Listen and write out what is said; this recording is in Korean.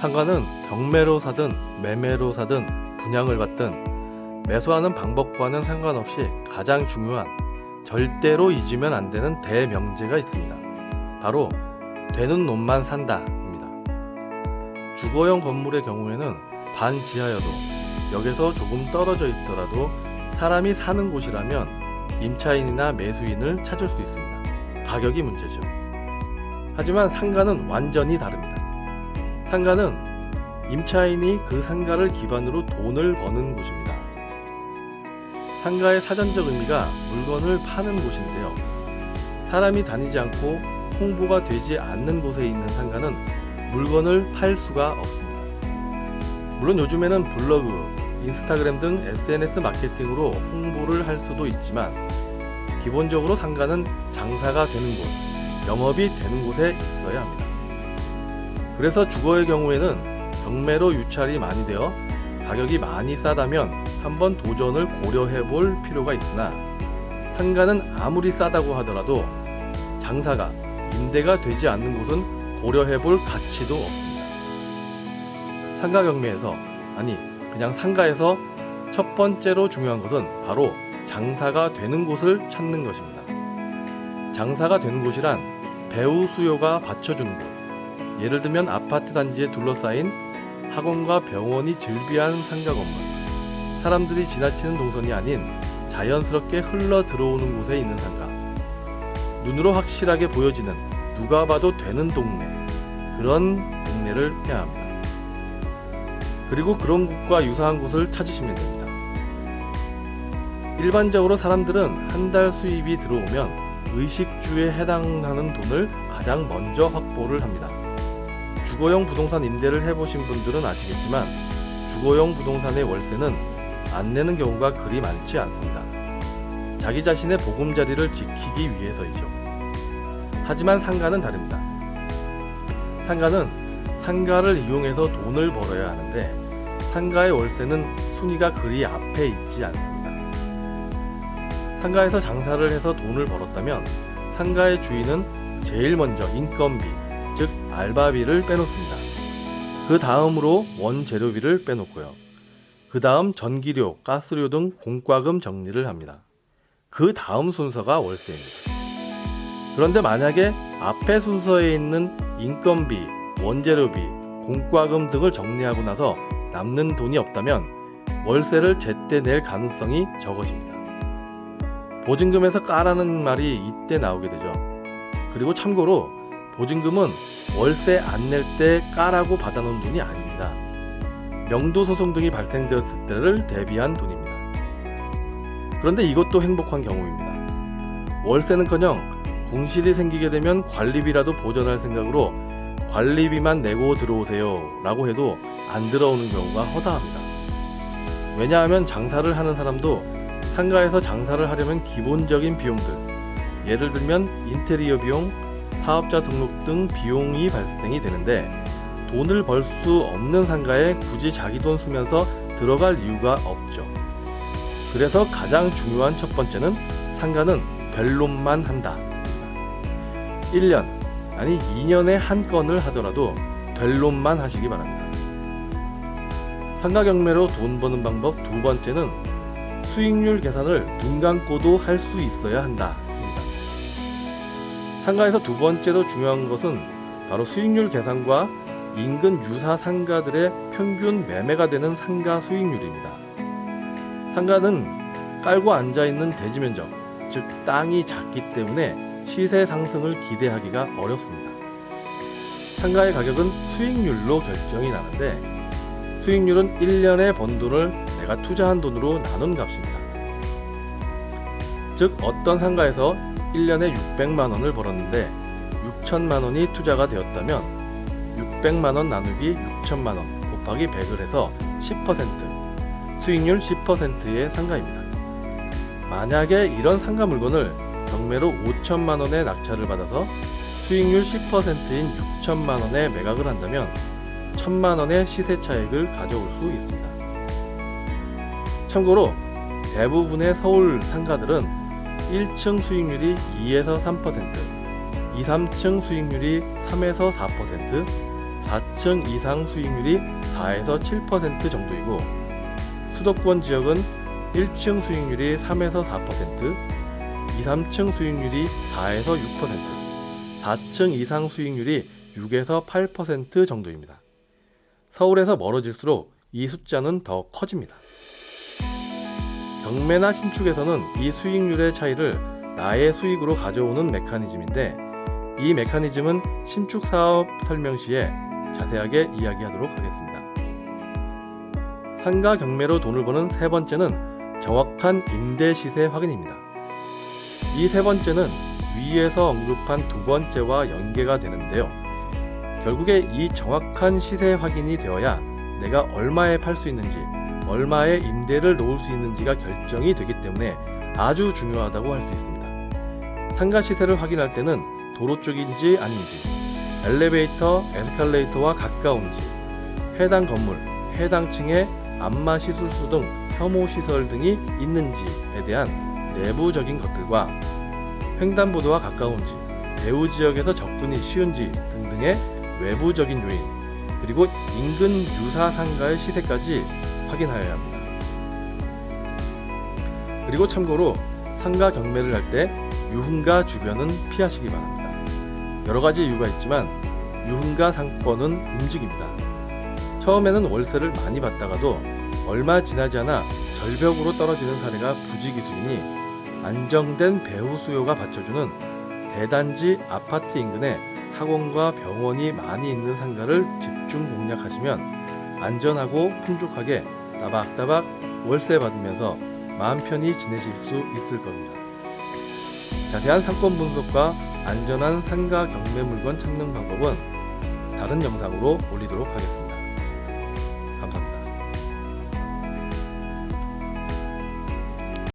상가는 경매로 사든 매매로 사든 분양을 받든 매수하는 방법과는 상관없이 가장 중요한 절대로 잊으면 안 되는 대명제가 있습니다. 바로 되는 놈만 산다입니다. 주거용 건물의 경우에는 반 지하여도 역에서 조금 떨어져 있더라도 사람이 사는 곳이라면 임차인이나 매수인을 찾을 수 있습니다. 가격이 문제죠. 하지만 상가는 완전히 다릅니다. 상가는 임차인이 그 상가를 기반으로 돈을 버는 곳입니다. 상가의 사전적 의미가 물건을 파는 곳인데요. 사람이 다니지 않고 홍보가 되지 않는 곳에 있는 상가는 물건을 팔 수가 없습니다. 물론 요즘에는 블로그, 인스타그램 등 SNS 마케팅으로 홍보를 할 수도 있지만 기본적으로 상가는 장사가 되는 곳, 영업이 되는 곳에 있어야 합니다. 그래서 주거의 경우에는 경매로 유찰이 많이 되어 가격이 많이 싸다면 한번 도전을 고려해 볼 필요가 있으나 상가는 아무리 싸다고 하더라도 장사가 임대가 되지 않는 곳은 고려해 볼 가치도 없습니다. 상가 경매에서 아니 그냥 상가에서 첫 번째로 중요한 것은 바로 장사가 되는 곳을 찾는 것입니다. 장사가 되는 곳이란 배우 수요가 받쳐주는 곳. 예를 들면 아파트 단지에 둘러싸인 학원과 병원이 즐비한 상가 건물. 사람들이 지나치는 동선이 아닌 자연스럽게 흘러 들어오는 곳에 있는 상가. 눈으로 확실하게 보여지는 누가 봐도 되는 동네. 그런 동네를 해야 합니다. 그리고 그런 곳과 유사한 곳을 찾으시면 됩니다. 일반적으로 사람들은 한 달 수입이 들어오면 의식주에 해당하는 돈을 가장 먼저 확보를 합니다. 주거용 부동산 임대를 해보신 분들은 아시겠지만 주거용 부동산의 월세는 안 내는 경우가 그리 많지 않습니다. 자기 자신의 보금자리를 지키기 위해서이죠. 하지만 상가는 다릅니다. 상가는 상가를 이용해서 돈을 벌어야 하는데 상가의 월세는 순위가 그리 앞에 있지 않습니다. 상가에서 장사를 해서 돈을 벌었다면 상가의 주인은 제일 먼저 인건비, 즉 알바비를 빼놓습니다. 그 다음으로 원재료비를 빼놓고요. 그 다음 전기료, 가스료 등 공과금 정리를 합니다. 그 다음 순서가 월세입니다. 그런데 만약에 앞에 순서에 있는 인건비, 원재료비, 공과금 등을 정리하고 나서 남는 돈이 없다면 월세를 제때 낼 가능성이 적어집니다. 보증금에서 까라는 말이 이때 나오게 되죠. 그리고 참고로 보증금은 월세 안 낼 때 까라고 받아놓은 돈이 아닙니다. 명도 소송 등이 발생되었을 때를 대비한 돈입니다. 그런데 이것도 행복한 경우입니다. 월세는커녕 공실이 생기게 되면 관리비라도 보전할 생각으로 관리비만 내고 들어오세요 라고 해도 안 들어오는 경우가 허다합니다. 왜냐하면 장사를 하는 사람도 상가에서 장사를 하려면 기본적인 비용들, 예를 들면 인테리어 비용, 사업자 등록 등 비용이 발생이 되는데 돈을 벌 수 없는 상가에 굳이 자기 돈 쓰면서 들어갈 이유가 없죠. 그래서 가장 중요한 첫 번째는 상가는 별론만 한다. 1년, 아니 2년에 한 건을 하더라도 별론만 하시기 바랍니다. 상가 경매로 돈 버는 방법 두 번째는 수익률 계산을 눈 감고도 할 수 있어야 한다. 상가에서 두 번째로 중요한 것은 바로 수익률 계산과 인근 유사 상가들의 평균 매매가 되는 상가 수익률입니다. 상가는 깔고 앉아 있는 대지 면적, 즉 땅이 작기 때문에 시세 상승을 기대하기가 어렵습니다. 상가의 가격은 수익률로 결정이 나는데 수익률은 1년에 번 돈을 내가 투자한 돈으로 나눈 값입니다. 즉 어떤 상가에서 1년에 600만 원을 벌었는데 6천만 원이 투자가 되었다면 600만 원 나누기 6천만 원 곱하기 100을 해서 10% 수익률 10%의 상가입니다. 만약에 이런 상가 물건을 경매로 5천만 원의 낙찰을 받아서 수익률 10%인 6천만 원에 매각을 한다면 천만 원의 시세 차익을 가져올 수 있습니다. 참고로 대부분의 서울 상가들은 1층 수익률이 2에서 3%, 2, 3층 수익률이 3에서 4%, 4층 이상 수익률이 4에서 7% 정도이고 수도권 지역은 1층 수익률이 3에서 4%, 2, 3층 수익률이 4에서 6%, 4층 이상 수익률이 6에서 8% 정도입니다. 서울에서 멀어질수록 이 숫자는 더 커집니다. 경매나 신축에서는 이 수익률의 차이를 나의 수익으로 가져오는 메커니즘인데 이 메커니즘은 신축 사업 설명 시에 자세하게 이야기하도록 하겠습니다. 상가 경매로 돈을 버는 세 번째는 정확한 임대 시세 확인입니다. 이 세 번째는 위에서 언급한 두 번째와 연계가 되는데요. 결국에 이 정확한 시세 확인이 되어야 내가 얼마에 팔 수 있는지, 얼마에 임대를 놓을 수 있는지가 결정이 되기 때문에 아주 중요하다고 할 수 있습니다. 상가 시세를 확인할 때는 도로 쪽인지 아닌지, 엘리베이터, 에스컬레이터와 가까운지, 해당 건물, 해당 층에 안마 시술수 등 혐오 시설 등이 있는지에 대한 내부적인 것들과 횡단보도와 가까운지, 배후 지역에서 접근이 쉬운지 등등의 외부적인 요인, 그리고 인근 유사 상가의 시세까지 확인하여야 합니다. 그리고 참고로 상가 경매를 할 때 유흥가 주변은 피하시기 바랍니다. 여러 가지 이유가 있지만 유흥가 상권은 움직입니다. 처음에는 월세를 많이 받다가도 얼마 지나지 않아 절벽으로 떨어지는 사례가 부지기수이니 안정된 배후 수요가 받쳐주는 대단지 아파트 인근에 학원과 병원이 많이 있는 상가를 집중 공략하시면 안전하고 풍족하게 따박따박 월세 받으면서 마음 편히 지내실 수 있을 겁니다. 자세한 상권 분석과 안전한 상가 경매 물건 찾는 방법은 다른 영상으로 올리도록 하겠습니다.